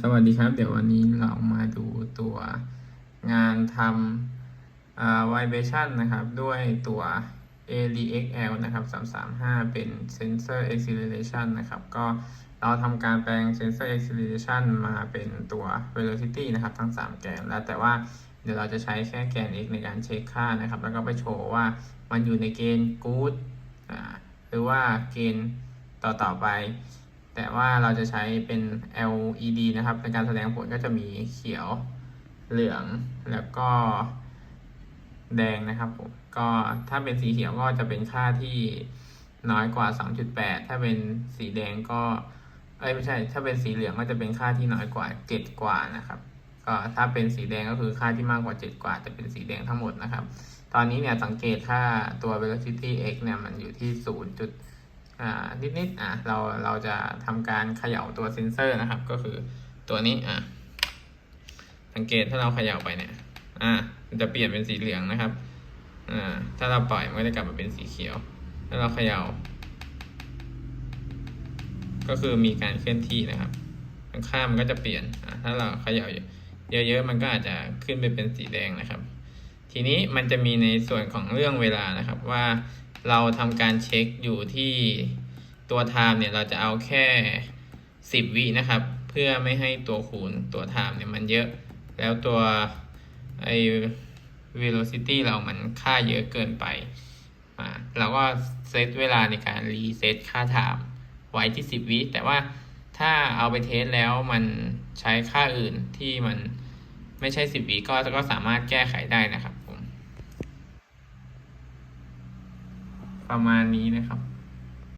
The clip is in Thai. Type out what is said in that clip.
สวัสดีครับ เดี๋ยววันนี้เรามาดูตัวงานทำอ่า vibration นะครับ ด้วยตัว ALXL นะครับ 335 เป็น sensor acceleration นะครับ ก็เราทำการแปลง sensor acceleration มาเป็นตัว velocity นะครับ ทั้ง 3 แกน แล้วแต่ว่าเดี๋ยวเราจะใช้แค่แกน x ในการเช็คค่านะครับ แล้วก็ไปโชว์ว่ามันอยู่ในเกณฑ์ good หรือว่าเกณฑ์ต่อต่อๆไป แต่ว่าเราจะใช้เป็น LED นะครับ ในการแสดงผลก็จะมีเขียวเหลืองแล้วก็แดงนะครับผมก็ถ้าเป็นสีเขียวก็จะเป็นค่าที่น้อยกว่า 2.8 ถ้าเป็นสีแดงก็เอ้ยไม่ใช่ ถ้าเป็นสีเหลืองก็จะเป็นค่าที่น้อยกว่า 7 กว่านะครับ ก็ถ้าเป็นสีแดงก็คือค่าที่มากกว่า 7 กว่า จะเป็นสีแดงทั้งหมดนะครับ ตอนนี้เนี่ยสังเกตค่าตัว velocity x เนี่ยมันอยู่ที่ 0. จุดอ่านิดๆอะเราเราจะทำการเขย่าตัวเซนเซอร์นะครับ ก็คือตัวนี้อะสังเกตถ้าเราเขย่าไปเนี่ย อะมันจะเปลี่ยนเป็นสีเหลืองนะครับอ่าถ้าเราปล่อยมันก็จะกลับมาเป็นสีเขียว ถ้าเราเขย่า ก็คือมีการเคลื่อนที่นะครับค่ามันก็จะเปลี่ยนอะถ้าเราเขย่าเยอะๆมันก็อาจจะขึ้นไปเป็นสีแดงนะครับ ทีนี้มันจะมีในส่วนของเรื่องเวลานะครับว่า เราทำการเช็คอยู่ที่ตัว time เนี่ยเราจะเอาแค่ 10 วินะครับ เพื่อไม่ให้ตัวคูณตัว time เนี่ยมันเยอะ แล้วตัวไอ้ velocity เรามันค่าเยอะเกินไปอ่าเราก็เซตเวลาในการรีเซตค่า time ไว้ที่ 10 วิแต่ว่าถ้าเอาไปเทสแล้วมันใช้ค่าอื่นที่มันไม่ใช่ 10วิก็ก็สามารถแก้ไขได้นะครับผม ประมาณนี้นะครับ